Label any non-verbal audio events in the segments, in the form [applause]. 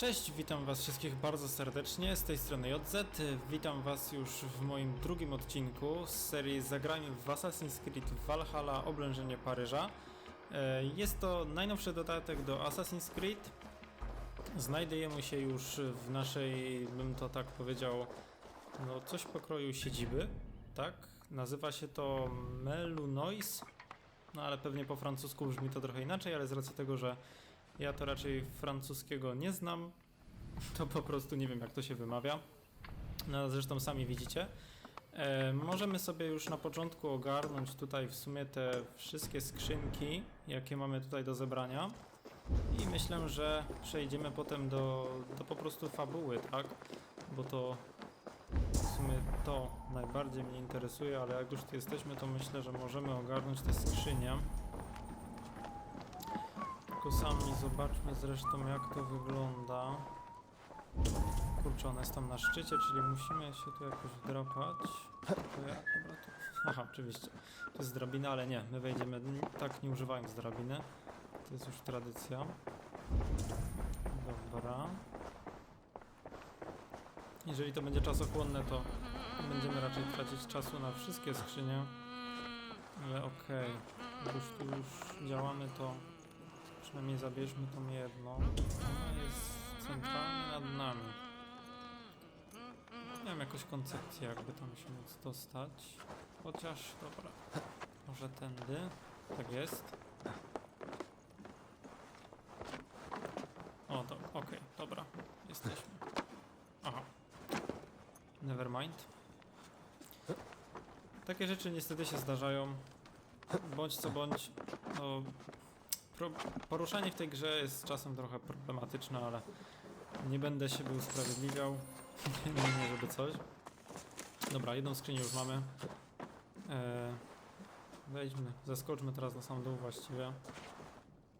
Cześć, witam was wszystkich bardzo serdecznie, z tej strony JZ. Witam was już w moim drugim odcinku z serii Zagrajmy w Assassin's Creed Valhalla Oblężenie Paryża. E, Jest to najnowszy dodatek do Assassin's Creed. Znajdujemy się już w naszej, bym to tak powiedział, no coś pokroju siedziby, tak? Nazywa się to Melunois, no ale pewnie po francusku brzmi to trochę inaczej, ale z racji tego, że ja to raczej francuskiego nie znam, to po prostu nie wiem jak to się wymawia. No zresztą sami widzicie. E, możemy sobie już na początku ogarnąć tutaj w sumie te wszystkie skrzynki, jakie mamy tutaj do zebrania. I myślę, że przejdziemy potem do, do po prostu fabuły, tak? Bo to w sumie to najbardziej mnie interesuje, ale jak już tu jesteśmy, to myślę, że możemy ogarnąć te skrzynie. Tylko sami zobaczmy zresztą jak to wygląda. Kurczę, ona jest tam na szczycie, czyli musimy się tu jakoś drapać. To ja, dobra, tu. [laughs] Aha, oczywiście. To jest drabina, ale nie, my wejdziemy tak nie używając drabiny. To jest już tradycja. Dobra. Jeżeli to będzie czasochłonne, to będziemy raczej tracić czasu na wszystkie skrzynie. Ale okej, jak już tu już działamy, to przynajmniej zabierzmy tą jedną. Jest centralnie nad nami. Nie mam jakąś koncepcji, jakby tam się móc dostać. Chociaż, dobra. Może tędy? Tak jest. O, to, okej, dobra. Jesteśmy. Aha. Nevermind. Takie rzeczy niestety się zdarzają. Bądź co bądź, no, poruszanie w tej grze jest czasem trochę problematyczne, ale nie będę siebie usprawiedliwiał. [laughs] nie, żeby coś. Dobra, jedną skrzynię już mamy. Eee, wejdźmy, zaskoczmy teraz na sam dół właściwie.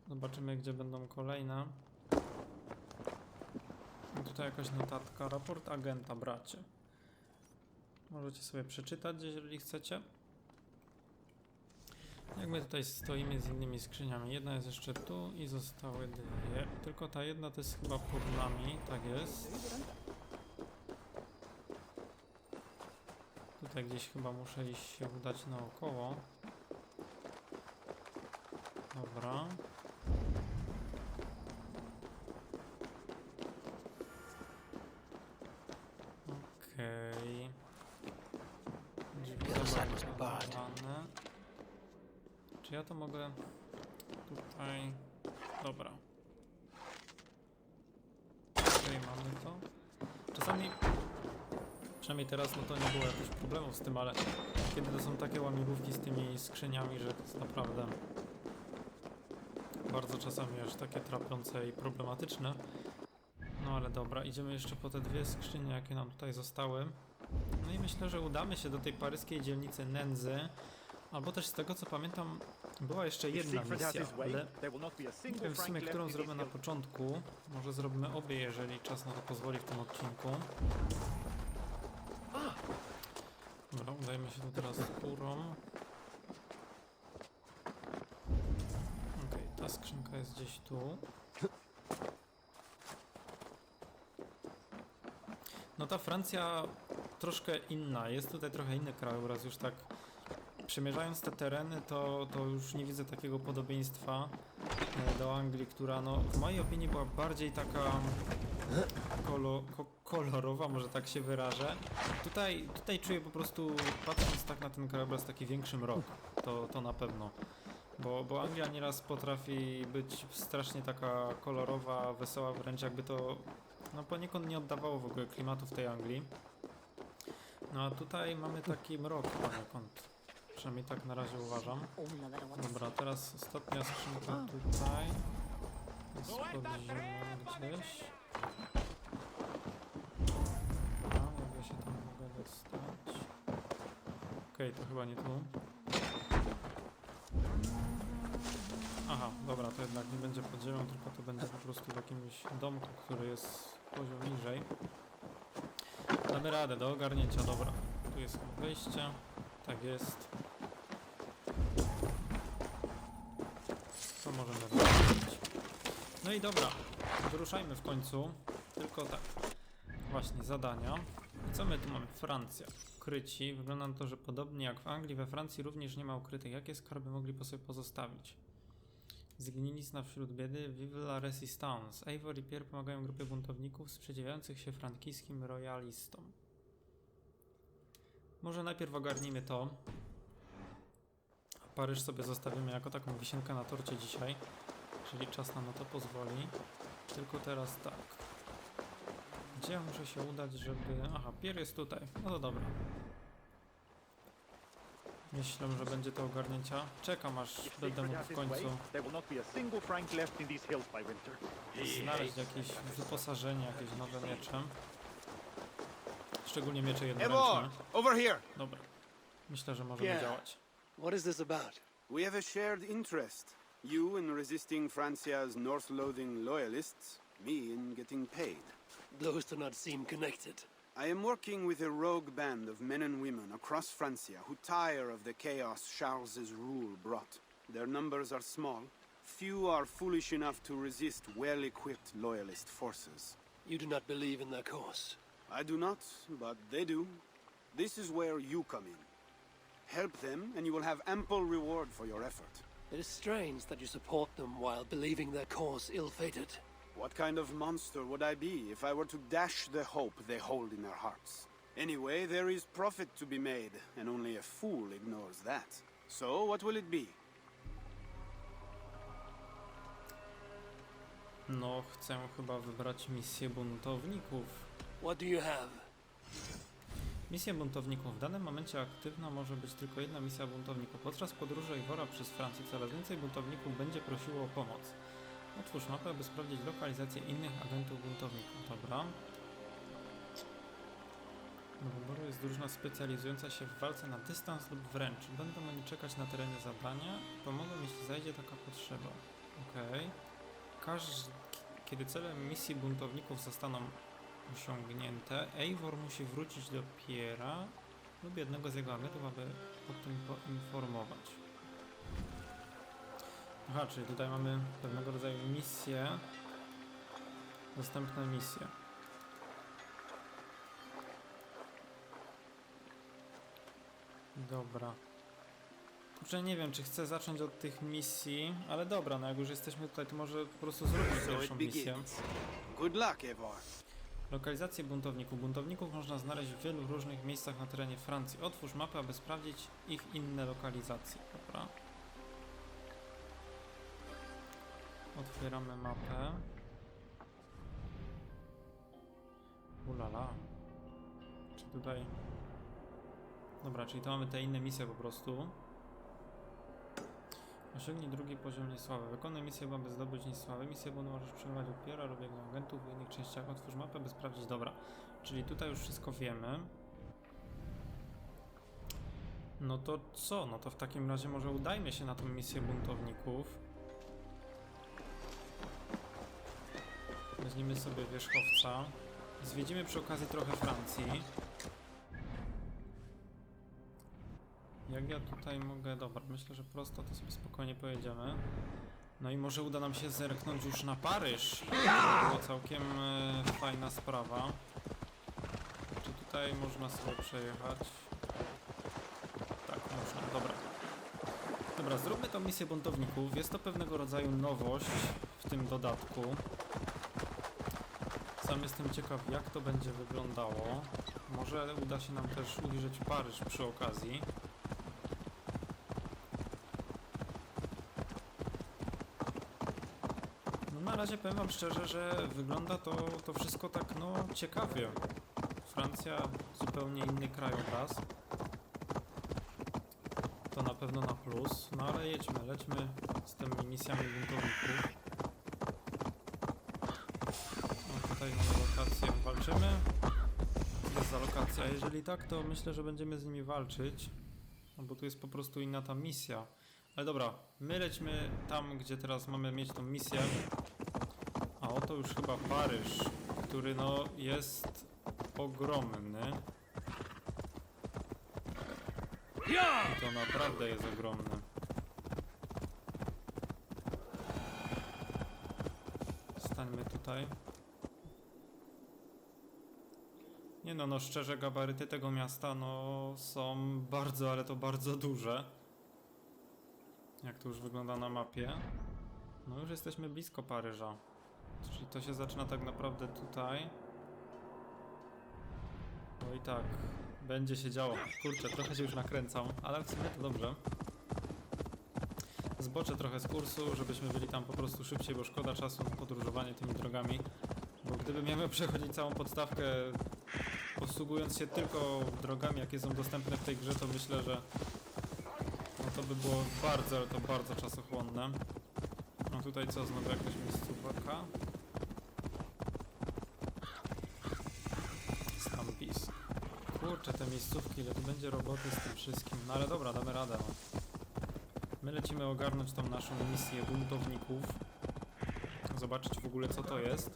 Zobaczymy, gdzie będą kolejne. I tutaj jakaś notatka. Raport agenta, bracie. Możecie sobie przeczytać, jeżeli chcecie. Jak my tutaj stoimy z innymi skrzyniami. Jedna jest jeszcze tu i zostały dwie. Tylko ta jedna to jest chyba pod nami, tak jest. Tutaj gdzieś chyba muszę się udać naokoło. Dobra. Okej. Drzwi zablokowane. Czy ja to mogę tutaj... Dobra. Okej, mamy to. Czasami, przynajmniej teraz, no to nie było jakichś problemów z tym, ale kiedy to są takie łamigłówki z tymi skrzyniami, że to jest naprawdę bardzo czasami aż takie trapiące i problematyczne. No ale dobra, idziemy jeszcze po te dwie skrzynie, jakie nam tutaj zostały. No i myślę, że udamy się do tej paryskiej dzielnicy Nędzy. Albo też z tego co pamiętam, była jeszcze jedna misja, ale nie wiem w sumie, którą zrobię na początku. Może zrobimy obie, jeżeli czas na to pozwoli w tym odcinku. Udajemy się tu teraz górą. Okej, ta skrzynka jest gdzieś tu. No ta Francja troszkę inna, jest tutaj trochę inny krajobraz, już tak przemierzając te tereny, to, to już nie widzę takiego podobieństwa e, do Anglii, która no, w mojej opinii była bardziej taka kolo, ko, kolorowa, może tak się wyrażę. Tutaj, tutaj czuję po prostu, patrząc tak na ten krajobraz, taki większy mrok, to, to na pewno. Bo, bo Anglia nieraz potrafi być strasznie taka kolorowa, wesoła, wręcz jakby to no poniekąd nie oddawało w ogóle klimatu w tej Anglii. No a tutaj mamy taki mrok poniekąd. Przynajmniej tak na razie uważam. Dobra, teraz ostatnia skrzynka tutaj. Podziemia gdzieś. Dostać? Okej, to chyba nie tu. Aha, dobra, to jednak nie będzie pod ziemią, tylko to będzie po prostu w jakimś domku, który jest poziom niżej. Damy radę do ogarnięcia, dobra. Tu jest wejście. Tak jest. To możemy zrobić. No i dobra, wyruszajmy w końcu. Tylko tak. Właśnie, zadania. Co my tu mamy? Francja. Ukryci. Wygląda na to, że podobnie jak w Anglii, we Francji również nie ma ukrytych. Jakie skarby mogli po sobie pozostawić? Zgnilizna wśród biedy, Vive la Resistance. Eivor i Pierre pomagają grupie buntowników sprzeciwiających się frankijskim royalistom. Może najpierw ogarnijmy to. Paryż sobie zostawimy jako taką wisienkę na torcie dzisiaj. Czyli czas nam na to pozwoli. Tylko teraz tak. Gdzie ja muszę się udać, żeby... Aha, Pierre jest tutaj. No to dobra. Myślę, że będzie to ogarnięcia. Czekam aż będę mógł w końcu znaleźć jakieś wyposażenie, jakieś nowe miecze. Szczególnie miecze jednoręczne. over here. Dobra. Myślę, że możemy działać. What is this about? We have a shared interest. You in resisting Francia's North-loathing loyalists, me in getting paid. Those do not seem connected. I am working with a rogue band of men and women across Francia who tire of the chaos Charles's rule brought. Their numbers are small. Few are foolish enough to resist well-equipped loyalist forces. You do not believe in their cause. I do not, but they do. This is where you come in. Help them, and you will have ample reward for your effort. It is strange that you support them while believing their cause ill-fated. What kind of monster would I be if I were to dash the hope they hold in their hearts? Anyway, there is profit to be made, and only a fool ignores that. So, what will it be? No, chcę chyba wybrać misję buntowników. What do you have? Misja buntowników. W danym momencie aktywna może być tylko jedna misja buntowników. Podczas podróży Eivora przez Francję coraz więcej buntowników będzie prosiło o pomoc. Otwórz mapę, aby sprawdzić lokalizację innych agentów buntowników. Dobra. Do wyboru jest drużyna specjalizująca się w walce na dystans lub wręcz. Będą oni czekać na terenie zadania. Pomogą, jeśli zajdzie taka potrzeba. Okej. Każdy, kiedy celem misji buntowników zostaną osiągnięte, Eivor musi wrócić do Piera lub jednego z jego agentów, aby o tym poinformować. Aha, czyli tutaj mamy pewnego rodzaju misję, dostępne misje. Dobra. Kurczę, nie wiem, czy chcę zacząć od tych misji, ale dobra, no jak już jesteśmy tutaj, to może po prostu zrobić So pierwszą misję. Good luck. Lokalizację buntowników. Buntowników można znaleźć w wielu różnych miejscach na terenie Francji. Otwórz mapę, aby sprawdzić ich inne lokalizacje. Dobra. Otwieramy mapę. Ulala. Czy tutaj... Dobra, czyli to mamy te inne misje po prostu. Osiągnij drugi poziom niesławy. Wykonaj misję, aby zdobyć niesławę. Misję, bo możesz przyjmować upiora lub jego agentów w innych częściach. Otwórz mapę, by sprawdzić. Dobra, czyli tutaj już wszystko wiemy. No to co? No to w takim razie może udajmy się na tą misję buntowników. Weźmiemy sobie wierzchowca. Zwiedzimy przy okazji trochę Francji. Jak ja tutaj mogę... Dobra, myślę, że prosto to sobie spokojnie pojedziemy. No i może uda nam się zerknąć już na Paryż. To całkiem e, fajna sprawa. Czy tutaj można sobie przejechać? Tak, można, dobra. Dobra, zróbmy tą misję buntowników. Jest to pewnego rodzaju nowość w tym dodatku. Sam jestem ciekaw, jak to będzie wyglądało. Może uda się nam też ujrzeć Paryż przy okazji. No na razie powiem wam szczerze, że wygląda to, to wszystko tak no ciekawie. Francja zupełnie inny krajobraz. To na pewno na plus. No ale jedźmy, lećmy z tymi misjami buntowników. Lokacja? Jeżeli tak, to myślę, że będziemy z nimi walczyć. No bo tu jest po prostu inna ta misja. Ale dobra, my lećmy tam, gdzie teraz mamy mieć tą misję. A oto już chyba Paryż, który no jest ogromny. I to naprawdę jest ogromny. Zostańmy tutaj. Nie no, no szczerze, gabaryty tego miasta no są bardzo, ale to bardzo duże. Jak to już wygląda na mapie. No już jesteśmy blisko Paryża. Czyli to się zaczyna tak naprawdę tutaj. No i tak, będzie się działo. Kurczę, trochę się już nakręcam, ale w sumie to dobrze. Zboczę trochę z kursu, żebyśmy byli tam po prostu szybciej, bo szkoda czasu na podróżowanie tymi drogami. Bo gdyby miałem [laughs] przechodzić całą podstawkę posługując się tylko drogami, jakie są dostępne w tej grze, to myślę, że no to by było bardzo, ale to bardzo czasochłonne. No tutaj co, znowu jakaś miejscówka? Stampis. Kurczę, te miejscówki, ile tu będzie roboty z tym wszystkim. No ale dobra, damy radę. No. My lecimy ogarnąć tą naszą misję buntowników. Zobaczyć w ogóle co to jest.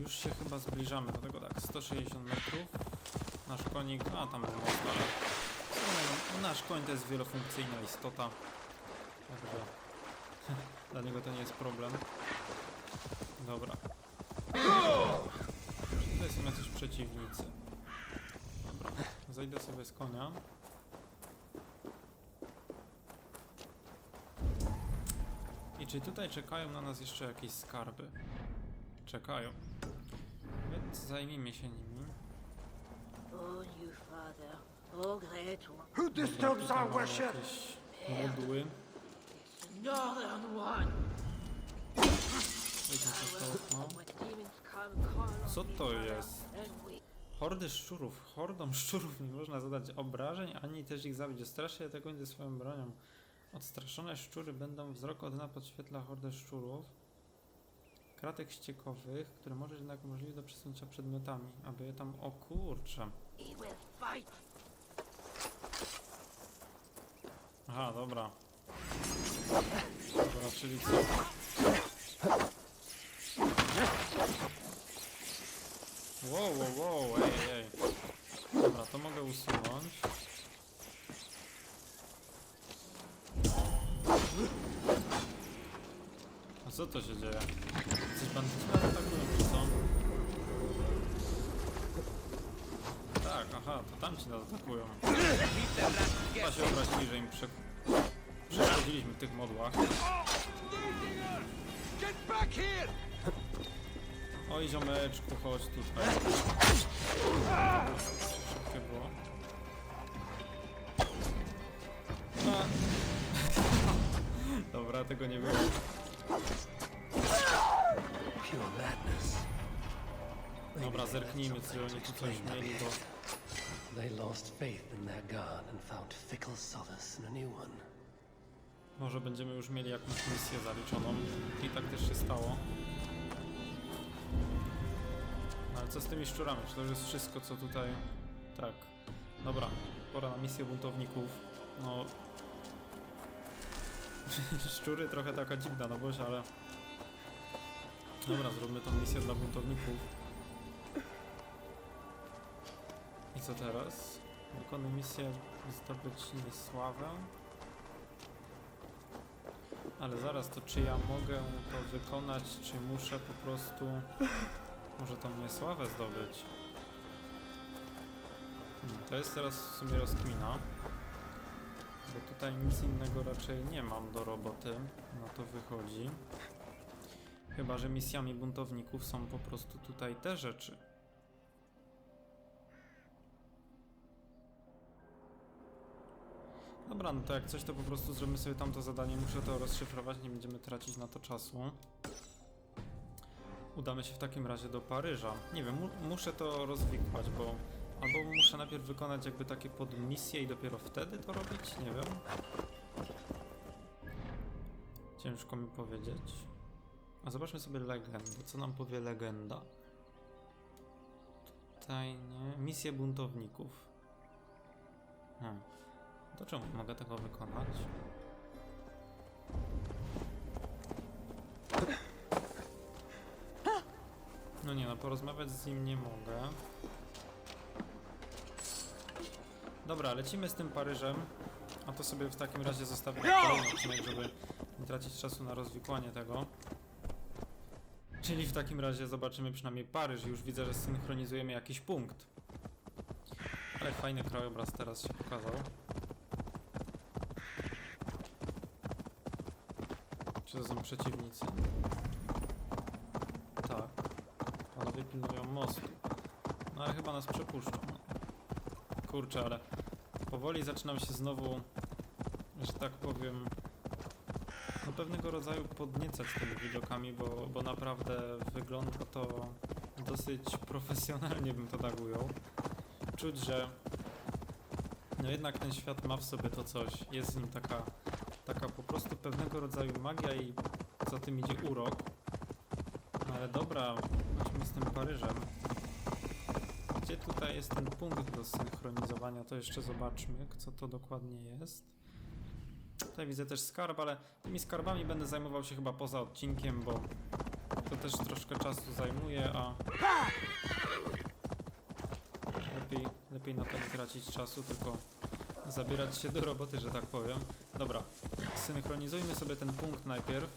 Już się chyba zbliżamy do tego, 160 metrów. Nasz konik, a tam no, nasz koń to jest wielofunkcyjna istota. Także [laughs] dla niego to nie jest problem. Dobra. Tutaj są jacyś przeciwnicy? Dobra, zejdę sobie z konia. I czy tutaj czekają na nas jeszcze jakieś skarby? Czekają. Więc zajmijmy się nimi. You father. Who disturbs our worship? modły. Northern one. To okno. Co to jest? we Hordy szczurów. Hordom szczurów nie można zadać obrażeń, ani też ich zabić. Ostraszy je tego swoją bronią. Odstraszone szczury będą wzrok od na podświetla hordę szczurów. Kratek ściekowych, które może jednak umożliwić do przesunięcia przedmiotami, aby je tam... O fight. Aha, dobra. Dobra, czyli co? Wow, wow, wow, ej, ej. Dobra, to mogę usunąć. Co to się dzieje? Coś nas atakują, czy co? Tak, aha, to tamci nas atakują. Chyba się obrazili, że im prze... w tych modłach. Oj ziomeczku, chodź tutaj. Szybkie było. [laughs] Dobra, tego nie było. Dobra, zerknijmy, czy oni tu coś mieli, bo... They lost faith in their God and found fickle solace in a new one. Może będziemy już mieli jakąś misję zaliczoną. I tak też się stało. Ale co z tymi szczurami? Czy to już jest wszystko, co tutaj... Tak. Dobra, pora na misję buntowników. No... [laughs] Szczury trochę taka dziwna nowość, ale... Dobra, zróbmy tą misję dla buntowników. I co teraz? Wykonuj misję zdobyć sławę. Ale zaraz, to czy ja mogę to wykonać, czy muszę po prostu... Może tą niesławę zdobyć? Hmm, to jest teraz w sumie rozkmina. Tutaj nic innego raczej nie mam do roboty. No to wychodzi. Chyba, że misjami buntowników są po prostu tutaj te rzeczy. Dobra, no to jak coś to po prostu zrobimy sobie tamto zadanie, muszę to rozszyfrować, nie będziemy tracić na to czasu. Udamy się w takim razie do Paryża. Nie wiem, mu muszę to rozwikłać, bo albo muszę najpierw wykonać jakby takie podmisje i dopiero wtedy to robić, nie wiem. Ciężko mi powiedzieć. A zobaczmy sobie legendę. Co nam powie legenda? Tutaj nie. Misje buntowników. Hmm. To czemu mogę tego wykonać? No nie no, porozmawiać z nim nie mogę. Dobra, lecimy z tym Paryżem. A to sobie w takim razie zostawię na kolejny odcinek, żeby nie tracić czasu na rozwikłanie tego. Czyli w takim razie zobaczymy przynajmniej Paryż. Już widzę, że synchronizujemy jakiś punkt. Ale fajny krajobraz teraz się pokazał. Czy to są przeciwnicy? Tak. Panowie pilnują mostu. No ale chyba nas przepuszczą. Kurczę, ale powoli zaczynam się znowu, że tak powiem, no pewnego rodzaju podniecać tymi widokami, bo, bo naprawdę wygląda to dosyć profesjonalnie bym to tak ujął. Czuć, że no jednak ten świat ma w sobie to coś, jest w nim taka, taka po prostu pewnego rodzaju magia i za tym idzie urok. Ale dobra, chodźmy z tym Paryżem. Gdzie tutaj jest ten punkt do synchronizowania, to jeszcze zobaczmy, co to dokładnie jest. Tutaj widzę też skarb, ale tymi skarbami będę zajmował się chyba poza odcinkiem, bo to też troszkę czasu zajmuje, a lepiej, lepiej na to nie tracić czasu, tylko zabierać się do roboty, że tak powiem. Dobra, synchronizujmy sobie ten punkt najpierw.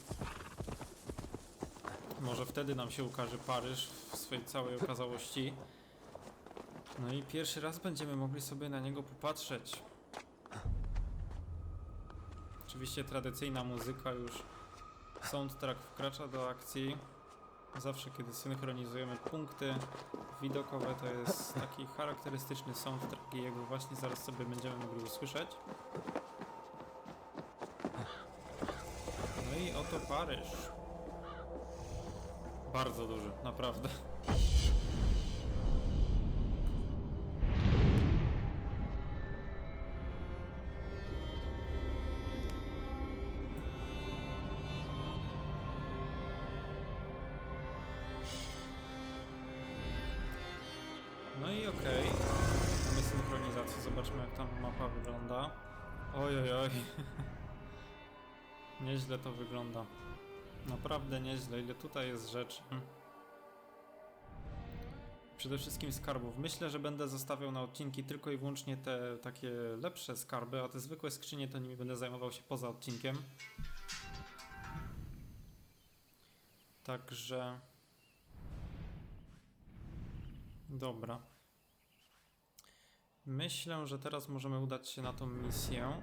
Może wtedy nam się ukaże Paryż w swojej całej okazałości. No i pierwszy raz będziemy mogli sobie na niego popatrzeć. Oczywiście tradycyjna muzyka już. Soundtrack wkracza do akcji. Zawsze kiedy synchronizujemy punkty widokowe to jest taki charakterystyczny soundtrack i jego właśnie zaraz sobie będziemy mogli usłyszeć. No i oto Paryż. Bardzo duży, naprawdę. Jak tam mapa wygląda. Oj, oj, oj. nieźle to wygląda. Naprawdę nieźle, ile tutaj jest rzeczy. Przede wszystkim skarbów. Myślę, że będę zostawiał na odcinki tylko i wyłącznie te takie lepsze skarby, a te zwykłe skrzynie to nimi będę zajmował się poza odcinkiem. Także... Dobra. Myślę, że teraz możemy udać się na tą misję.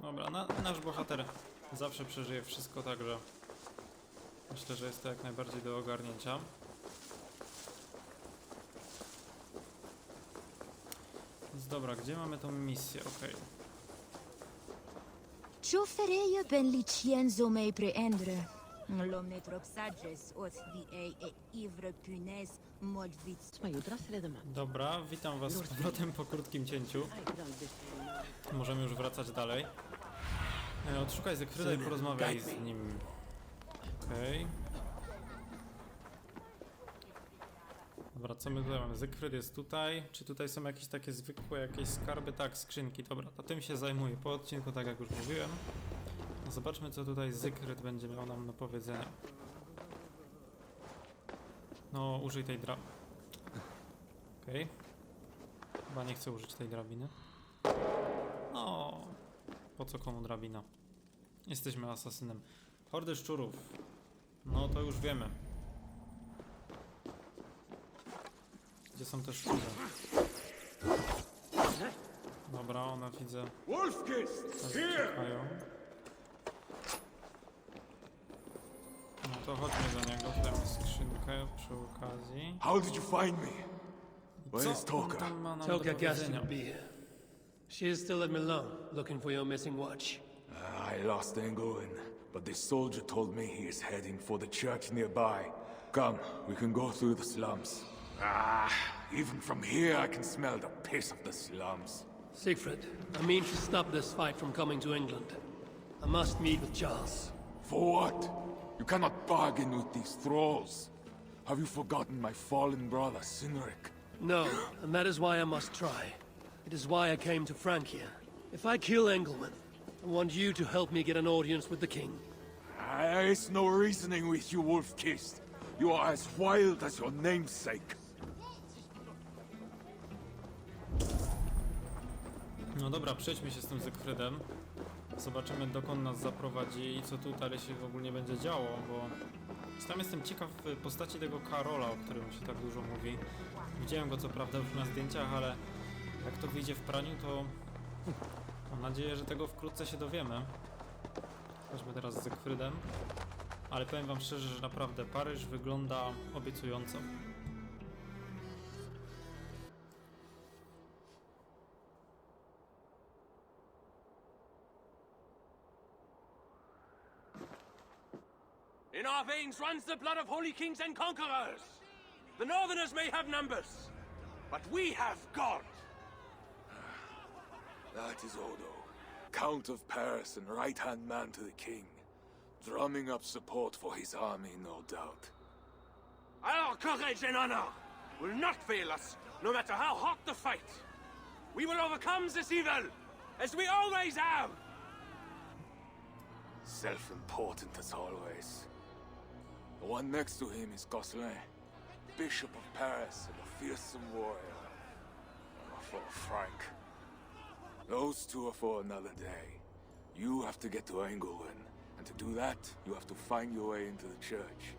Dobra, na, nasz bohater zawsze przeżyje wszystko, także myślę, że jest to jak najbardziej do ogarnięcia. Więc dobra, gdzie mamy tą misję? Okej. Farei ben licenzo me prendre. Trop os ivre punaise. Dobra, witam was z powrotem po krótkim cięciu. Możemy już wracać dalej. E, Odszukaj Zekfryda i porozmawiaj z nim. Okej. Dobra, co my tutaj mamy? Zygfryd jest tutaj. Czy tutaj są jakieś takie zwykłe, jakieś skarby? Tak, skrzynki. Dobra, to tym się zajmuję po odcinku, tak jak już mówiłem. Zobaczmy, co tutaj Zygfryd będzie miał nam do powiedzenia. No, użyj tej dra... Okej. Chyba nie chcę użyć tej drabiny. No, po co komu drabina? Jesteśmy asasynem. Hordy szczurów. No to już wiemy. Gdzie są te szczury? Dobra, one widzę. Wolfkist. To chodźmy do niego. Tutaj skrzynkę przy okazji. How did you find me? Where is Co on Toka? tam ma nam do Toka Gaston powiedzenia? will be here. She is still at Milan, looking for your missing watch. Uh, I lost England, but this soldier told me he is heading for the church nearby. Come, we can go through the slums. Ah, even from here I can smell the piss of the slums. Siegfried, I mean to stop this fight from coming to England. I must meet with Charles. For what? You cannot bargain with these thralls. Have you forgotten my fallen brother, Sinric? No, and that is why I must try. It is why I came to Francia. If I kill Engelman, I want you to help me get an audience with the king. There is no reasoning with you, Wolf-Kissed. You are as wild as your namesake. No dobra, przejdźmy się z tym Zygfrydem. Zobaczymy dokąd nas zaprowadzi i co tutaj się ogólnie będzie działo, bo sam jestem ciekaw y, postaci tego Karola, o którym się tak dużo mówi. Widziałem go co prawda już na zdjęciach, ale jak to wyjdzie w praniu, to mam nadzieję, że tego wkrótce się dowiemy. Chodźmy teraz z Zygfrydem. Ale powiem wam szczerze, że naprawdę Paryż wygląda obiecująco. Our veins runs the blood of holy kings and conquerors. The Northerners may have numbers, but we have God. [sighs] That is Odo, Count of Paris and right-hand man to the king. Drumming up support for his army, no doubt. Our courage and honor will not fail us, no matter how hot the fight. We will overcome this evil, as we always have. Self-important as always. The one next to him is Gosselin, Bishop of Paris and a fearsome warrior. For Frank. Those two are for another day. You have to get to Engelwin, and to do that, you have to find your way into the church.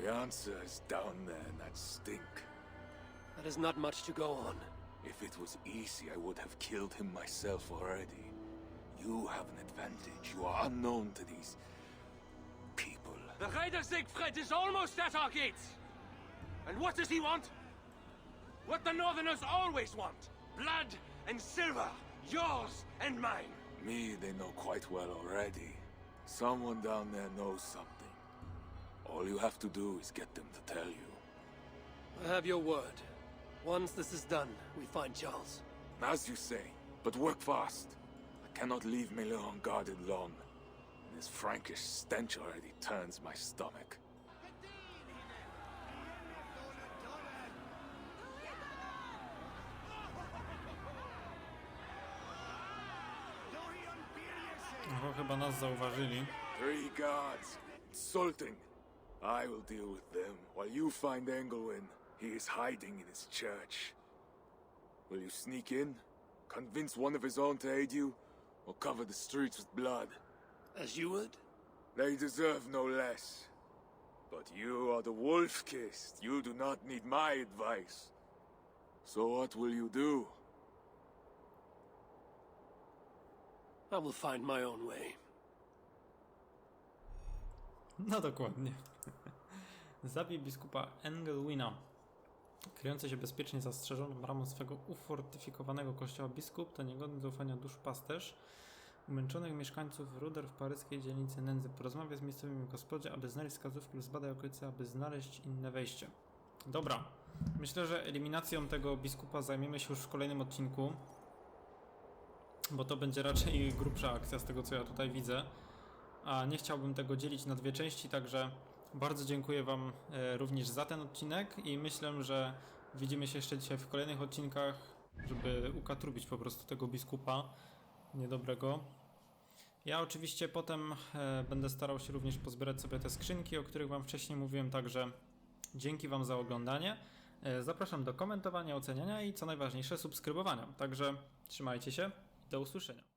The answer is down there in that stink. That is not much to go on. If it was easy, I would have killed him myself already. You have an advantage. You are unknown to these. The Raider Siegfried is almost at our gates. And what does he want? What the Northerners always want. Blood and silver. Yours and mine. Me, they know quite well already. Someone down there knows something. All you have to do is get them to tell you. I have your word. Once this is done, we find Charles. As you say, but work fast. I cannot leave Miller unguarded long. This Frankish stench already turns my stomach. Oho, chyba nas zauważyli. Three guards. Insulting. I will deal with them while you find Engelwin. He is hiding in his church. Will you sneak in? Convince one of his own to aid you? Or cover the streets with blood? As you would? They deserve no less. But you are the wolf-kissed. You do not need my advice. So what will you do? I will find my own way. No dokładnie. [laughs] Zabij biskupa Engelwina. Kryjący się bezpiecznie zastrzeżoną bramą swego ufortyfikowanego kościoła biskup to niegodny zaufania dusz pasterz umęczonych mieszkańców Ruder w paryskiej dzielnicy Nędzy. Porozmawia z miejscowymi gospodzie, aby znaleźć wskazówki lub zbadaj okolice, aby znaleźć inne wejście. Dobra, myślę, że eliminacją tego biskupa zajmiemy się już w kolejnym odcinku, bo to będzie raczej grubsza akcja z tego co ja tutaj widzę. A nie chciałbym tego dzielić na dwie części, także bardzo dziękuję Wam e, również za ten odcinek i myślę, że widzimy się jeszcze dzisiaj w kolejnych odcinkach, żeby ukatrubić po prostu tego biskupa niedobrego. Ja oczywiście potem e, będę starał się również pozbierać sobie te skrzynki, o których Wam wcześniej mówiłem, także dzięki Wam za oglądanie. E, Zapraszam do komentowania, oceniania i co najważniejsze subskrybowania. Także trzymajcie się, do usłyszenia.